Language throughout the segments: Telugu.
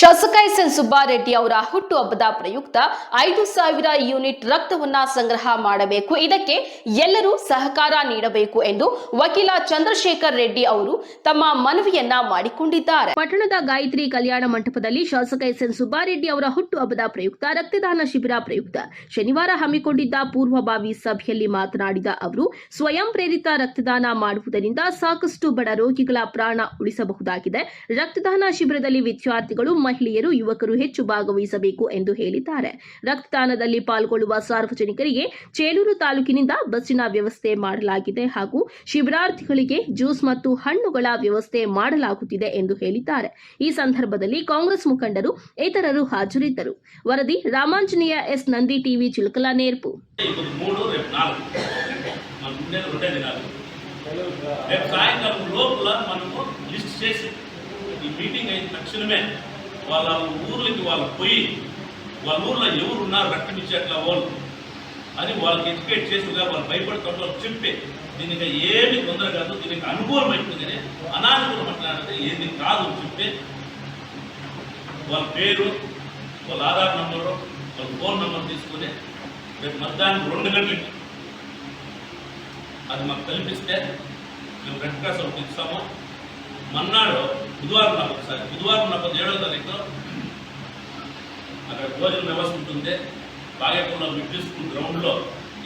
ಶಾಸಕ ಎಸ್ ಎನ್ ಸುಬ್ಬಾರೆಡ್ಡಿ ಅವರ ಹುಟ್ಟುಹಬ್ಬದ ಪ್ರಯುಕ್ತ ಐದು ಸಾವಿರ ಯೂನಿಟ್ ರಕ್ತವನ್ನ ಸಂಗ್ರಹ ಮಾಡಬೇಕು. ಇದಕ್ಕೆ ಎಲ್ಲರೂ ಸಹಕಾರ ನೀಡಬೇಕು ಎಂದು ವಕೀಲ ಚಂದ್ರಶೇಖರ್ ರೆಡ್ಡಿ ಅವರು ತಮ್ಮ ಮನವಿಯನ್ನ ಮಾಡಿಕೊಂಡಿದ್ದಾರೆ. ಪಟ್ಟಣದ ಗಾಯತ್ರಿ ಕಲ್ಯಾಣ ಮಂಟಪದಲ್ಲಿ ಶಾಸಕ ಎಸ್ ಎನ್ ಸುಬ್ಬಾರೆಡ್ಡಿ ಅವರ ಹುಟ್ಟುಹಬ್ಬದ ಪ್ರಯುಕ್ತ ರಕ್ತದಾನ ಶಿಬಿರ ಪ್ರಯುಕ್ತ ಶನಿವಾರ ಹಮ್ಮಿಕೊಂಡಿದ್ದ ಪೂರ್ವಭಾವಿ ಸಭೆಯಲ್ಲಿ ಮಾತನಾಡಿದ ಅವರು, ಸ್ವಯಂ ಪ್ರೇರಿತ ರಕ್ತದಾನ ಮಾಡುವುದರಿಂದ ಸಾಕಷ್ಟು ಬಡ ರೋಗಿಗಳ ಪ್ರಾಣ ಉಳಿಸಬಹುದಾಗಿದೆ. ರಕ್ತದಾನ ಶಿಬಿರದಲ್ಲಿ ವಿದ್ಯಾರ್ಥಿಗಳು ಮಹಿಳೆಯರು ಯುವಕರು ಹೆಚ್ಚು ಭಾಗವಹಿಸಬೇಕು ಎಂದು ಹೇಳಿದ್ದಾರೆ ರಕ್ತದಾನದಲ್ಲಿ ಪಾಲ್ಗೊಳ್ಳುವ ಸಾರ್ವಜನಿಕರಿಗೆ ಚೇಲೂರು ತಾಲೂಕಿನಿಂದ ಬಸ್ಸಿನ ವ್ಯವಸ್ಥೆ ಮಾಡಲಾಗಿದೆ ಹಾಗೂ ಶಿಬಿರಾರ್ಥಿಗಳಿಗೆ ಜ್ಯೂಸ್ ಮತ್ತು ಹಣ್ಣುಗಳ ವ್ಯವಸ್ಥೆ ಮಾಡಲಾಗುತ್ತಿದೆ ಎಂದು ಹೇಳಿದ್ದಾರೆ ಈ ಸಂದರ್ಭದಲ್ಲಿ ಕಾಂಗ್ರೆಸ್ ಮುಖಂಡರು ಇತರರು ಹಾಜರಿದ್ದರು ವರದಿ ರಾಮಾಂಜನೇಯ ಎಸ್ ನಂದಿ ಟಿವಿ ಚಿಲಕಲ ನೇರ್ಪು ఇప్పుడు మూడు రేపు నాలుగు మన ఉండేది రెండే దినాలు రేపు సాయంకాలం లోపల మనము లిస్ట్ చేసి ఈ మీటింగ్ అయిన తక్షణమే వాళ్ళ ఊర్లకి వాళ్ళు పోయి వాళ్ళ ఊర్లో ఎవరు ఉన్నారు రక్తం ఇచ్చేట్ల వాళ్ళు? అని వాళ్ళకి ఎడ్యుకేట్ చేసుగా వాళ్ళు భయపడుతుంటే వాళ్ళకి చెప్పి దీనికి ఏమి తొందర కాదు దీనికి అనుకూలం అయిపోతుంది అనానుకూలం మాట్లాడితే ఏది కాదు అని వాళ్ళ పేరు వాళ్ళ ఆధార్ నంబరు వాళ్ళ ఫోన్ నెంబర్ తీసుకుని రేపు మధ్యాహ్నం రెండు గంటలకి అది మాకు కల్పిస్తే మేము రెడ్ క్రాస్ ఒకటి ఇస్తాము. మన్నాడు బుధవారం నాకు ఒకసారి. బుధవారం నాకు ఏడవ తారీఖు అక్కడ భోజన వ్యవస్థ ఉంటుంది. బాగేపూర్లో మిడిల్ స్కూల్ గ్రౌండ్లో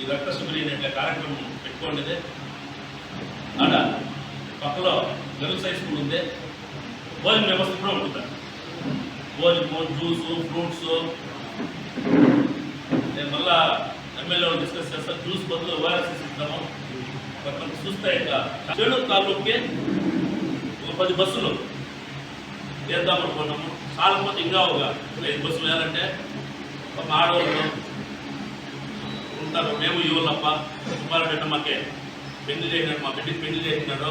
ఈ రక్త శిబిరి అనే కార్యక్రమం పెట్టుకోండిదే. అక్కడ పక్కలో గర్ల్స్ హై స్కూల్ ఉంది. భోజన వ్యవస్థ కూడా ఉంటుంది భోజనం జ్యూసు ఫ్రూట్స్. నేను మళ్ళా ఎమ్మెల్యే డిస్కస్ చేస్తా. జ్యూస్ బదులు ఓఆర్ఎస్ ఇస్తాము చూస్తే ఇంకా చెడు తాలూకే ఒక పది బస్సులు వేద్దాం అనుకున్నాము. చాలకపోతే ఇంకా ఒక ఐదు బస్సులు వేయాలంటే ఒక ఆడవాళ్ళు ఉంటారు. మేము యువలప్ప సుబ్బారెడ్డి మాకే పెళ్ళి చేసినాడు మా బిడ్డకి పెళ్ళి చేసినాడు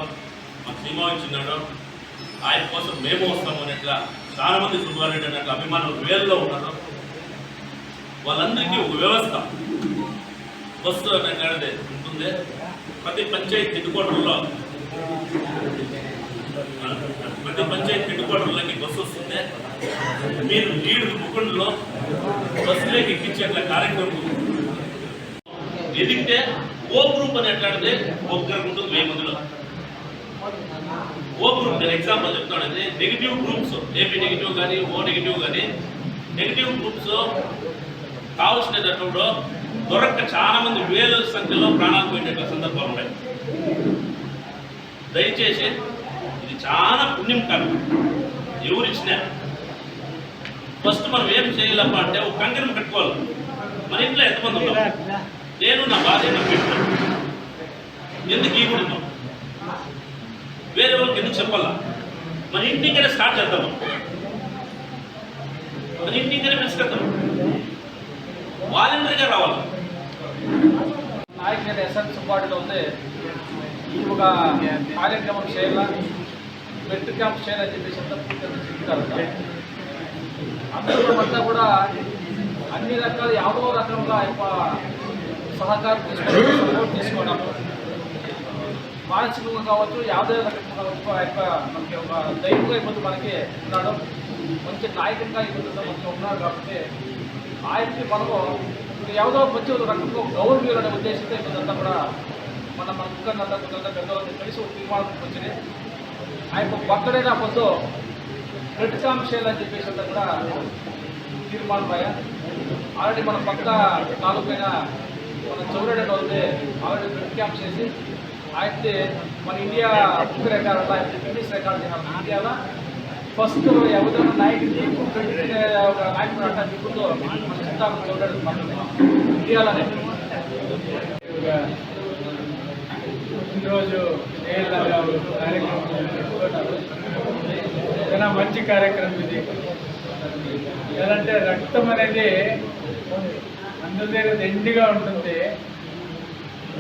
మాకు సినిమా ఇచ్చినాడు. ఆయన కోసం మేము వస్తాము అనేట్లా చాలా మంది సుబ్బారెడ్డి అన్నట్లు అభిమానులు వేల్లో ఉన్నారు. వాళ్ళందరికీ ఒక వ్యవస్థ. బస్సు అనేది ఉంటుంది. ప్రతి పంచాయతీ హెడ్ క్వార్టర్లో ప్రతి పంచాయతీ హెడ్ బస్సు వస్తుంది. మీరు లీడు ముకుండ్లో బస్సులోకి ఎక్కించేట్ల కార్యక్రమం. ఎదిగితే ఓ గ్రూప్ అని ఎట్లాంటిది? ఒక్కరికి ఉంటుంది వెయ్యి మందిలో. ఓ గ్రూప్ నేను ఎగ్జాంపుల్ చెప్తానండి నెగిటివ్ గ్రూప్స్ ఏపీ నెగిటివ్ కానీ ఓ నెగిటివ్ కానీ నెగిటివ్ గ్రూప్స్ కావలసినప్పుడు దొరక్క చాలా మంది వేల సంఖ్యలో ప్రాణాలు పోయేట సందర్భాలు ఉన్నాయి. దయచేసి ఇది చాలా పుణ్యం కాదు ఎవరు ఇచ్చినా. ఫస్ట్ మనం ఏం చేయాలప్ప అంటే ఒక కంకణం కట్టుకోవాలి. మన ఇంట్లో ఎంతమంది ఉన్నాం నేను నా భార్య నా ఎందుకు ఇవ్వడం వేరే వాళ్ళకి ఎందుకు చెప్పాలా? మన ఇంటికైనా స్టార్ట్ చేద్దాం మన ఇంటికైనా పిలుచుకెళ్తాం వాలంటీర్గా రావాలి? నాయకులు ఎస్ఎన్ సుబ్బాటిలో ఉంది. ఒక కార్యక్రమం చేయాలా? బెడ్ క్యాంప్ చేయాలని చెప్పేసి అంతా పూర్తిగా చెప్తారు అందరూ అంతా కూడా అన్ని రకాల యావో రకంగా ఆ యొక్క సహకారం తీసుకోవడం సపోర్ట్ తీసుకోవడం మానసికంగా కావచ్చు యావదే రకంగా కావచ్చు ఆ యొక్క మనకి ఒక ధైర్యంగా ఇప్పుడు మనకి ఉన్నాడు మంచి నాయకుడిగా ఇప్పుడు మనకి ఉన్నాడు కాబట్టి ఆయనకి మనము ఎవరో మంచి ఒక రకంగా గౌరవం అనే ఉద్దేశంతో ఇదంతా కూడా మన మన ముఖ్యంగా కొంత పెద్దవాళ్ళని కలిసి ఒక తీర్మానం వచ్చింది ఆ యొక్క బర్త్డే నా పొద్దు బ్లడ్ క్యాంప్ చేయాలని చెప్పేసి అంతా కూడా తీర్మానం అయ్యా ఆల్రెడీ మన పక్క తాలూకైన మన చౌరెడ్డి ఉంది ఆల్రెడీ బ్లడ్ క్యాంప్ చేసి అయితే మన ఇండియా బుక్ రికార్డ్ ఆయన ఫిట్నెస్ రికార్డ్ చేయాలి ఇండియాలో ఫస్ట్ ఎవరైనా నాయకుడిని ఒక నాయకుడు అంటే ఇప్పుడు మన చిత్తాలు చౌరెడ్డి మన ఇండియాలోనే ఈరోజు కార్యక్రమం. చాలా మంచి కార్యక్రమం ఇది. ఎలాంటి రక్తం అనేది అందరి ఎండిగా ఉంటుంది.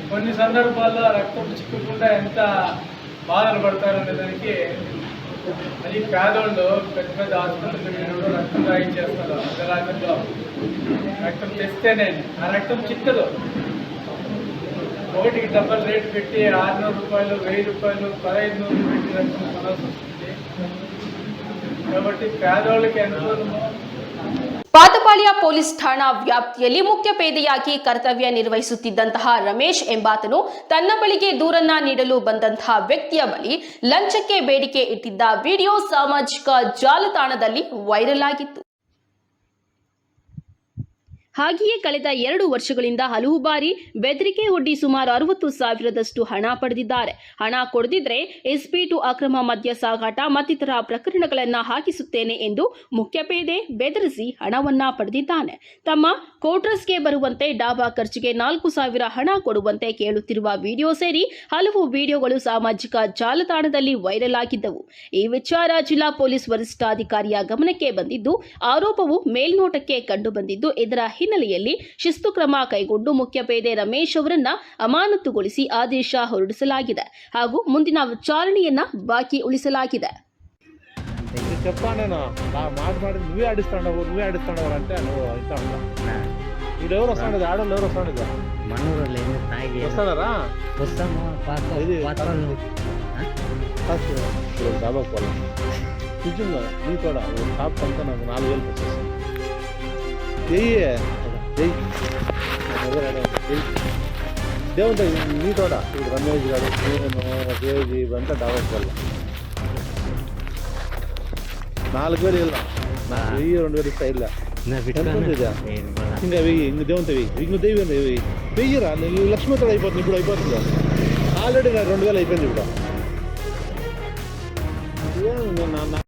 కొన్ని సందర్భాల్లో రక్తం చిక్కకుండా ఎంత బాధలు పడతారనే దానికి అది పేదోళ్ళు పెద్ద పెద్ద ఆసుపత్రులు వెళ్ళినప్పుడు రక్తం రాయించేస్తారు అర్ధరాత్రిలో. రక్తం తెస్తేనే. ఆ రక్తం చిక్కదు. ఒకటికి డబ్బల్ రేట్ పెట్టి ఆరునూరు రూపాయలు వెయ్యి రూపాయలు పదహైదు నూరు పెట్టి రక్తం కొనాల్సి వస్తుంది కాబట్టి పేదవాళ్ళకి ఎంతో ಪಾತಪಾಳ್ಯ ಪೊಲೀಸ್ ಠಾಣಾ ವ್ಯಾಪ್ತಿಯಲ್ಲಿ ಮುಖ್ಯ ಪೇದೆಯಾಗಿ ಕರ್ತವ್ಯ ನಿರ್ವಹಿಸುತ್ತಿದ್ದಂತಹ ರಮೇಶ್ ಎಂಬಾತನು ತನ್ನ ಬಳಿಗೆ ದೂರನ್ನ ನೀಡಲು ಬಂದಂತಹ ವ್ಯಕ್ತಿಯ ಬಳಿ ಲಂಚಕ್ಕೆ ಬೇಡಿಕೆ ಇಟ್ಟಿದ್ದ ವಿಡಿಯೋ ಸಾಮಾಜಿಕ ಜಾಲತಾಣದಲ್ಲಿ ವೈರಲ್ ಆಗಿತ್ತು ಹಾಗೆಯೇ ಕಳೆದ ಎರಡು ವರ್ಷಗಳಿಂದ ಹಲವು ಬಾರಿ ಬೆದರಿಕೆ ಒಡ್ಡಿ ಸುಮಾರು ಅರವತ್ತು ಸಾವಿರದಷ್ಟು ಹಣ ಪಡೆದಿದ್ದಾರೆ. ಹಣ ಕೊಡದಿದ್ರೆ ಎಸ್ಪಿ ಟು ಅಕ್ರಮ ಮದ್ಯ ಸಾಗಾಟ ಮತ್ತಿತರ ಪ್ರಕರಣಗಳನ್ನು ಹಾಕಿಸುತ್ತೇನೆ ಎಂದು ಮುಖ್ಯಪೇದೆ ಬೆದರಿಸಿ ಹಣವನ್ನ ಪಡೆದಿದ್ದಾನೆ. ತಮ್ಮ ಕೋಟ್ರಸ್ಗೆ ಬರುವಂತೆ ಡಾಬಾ ಖರ್ಚಿಗೆ ನಾಲ್ಕು ಸಾವಿರ ಹಣ ಕೊಡುವಂತೆ ಕೇಳುತ್ತಿರುವ ವಿಡಿಯೋ ಸೇರಿ ಹಲವು ವಿಡಿಯೋಗಳು ಸಾಮಾಜಿಕ ಜಾಲತಾಣದಲ್ಲಿ ವೈರಲ್ ಆಗಿದ್ದವು. ಈ ವಿಚಾರ ಜಿಲ್ಲಾ ಪೊಲೀಸ್ ವರಿಷ್ಠಾಧಿಕಾರಿಯ ಗಮನಕ್ಕೆ ಬಂದಿದ್ದು, ಆರೋಪವು ಮೇಲ್ನೋಟಕ್ಕೆ ಕಂಡುಬಂದಿದ್ದು, ಇದರ ಹಿನ್ನೆಲೆಯಲ್ಲಿ ಶಿಸ್ತು ಕ್ರಮ ಕೈಗೊಂಡು ಮುಖ್ಯಪೇದೆ ರಮೇಶ್ ಅವರನ್ನ ಅಮಾನತುಗೊಳಿಸಿ ಆದೇಶ ಹೊರಡಿಸಲಾಗಿದೆ ಹಾಗೂ ಮುಂದಿನ ವಿಚಾರಣೆಯನ್ನ ಬಾಕಿ ಉಳಿಸಲಾಗಿದೆ ఇది చెప్పా నేను నా మాట మాట నువ్వే ఆడిస్తాడు నువ్వే ఆడిస్తాడు అంటే నువ్వు ఇస్తా ఉంటా వీడు ఎవరు వస్తాడు ఆడవాళ్ళు ఎవరు వస్తాడు మనూరులో ఏమి తాగి వస్తాడారా వస్తాము పాత ఇది పాత్రలు ఫస్ట్ ఇప్పుడు డాబాకు పోవాలి నిజంగా నీ కూడా టాప్ అంతా నాకు నాలుగు వేలు వచ్చేసింది చెయ్యి చెయ్యి దేవుంటే నీ తోట ఇప్పుడు రమేష్ గారు నేను కేజీ ఇవంతా డాబాకి వెళ్ళాం నాలుగు వేలు వెళ్ళాం నాకు వెయ్యి రెండు వేలు ఇస్తా ఇల్ల ఇంకా వెయ్యి ఇంక దేవుంటే వెయ్యి ఇంక దైవం వెయ్యి వెయ్యిరా నేను లక్ష్మీ తోడ అయిపోతుంది ఇప్పుడు అయిపోతుందా ఆల్రెడీ నాకు రెండు వేలు అయిపోయింది ఇప్పుడు నా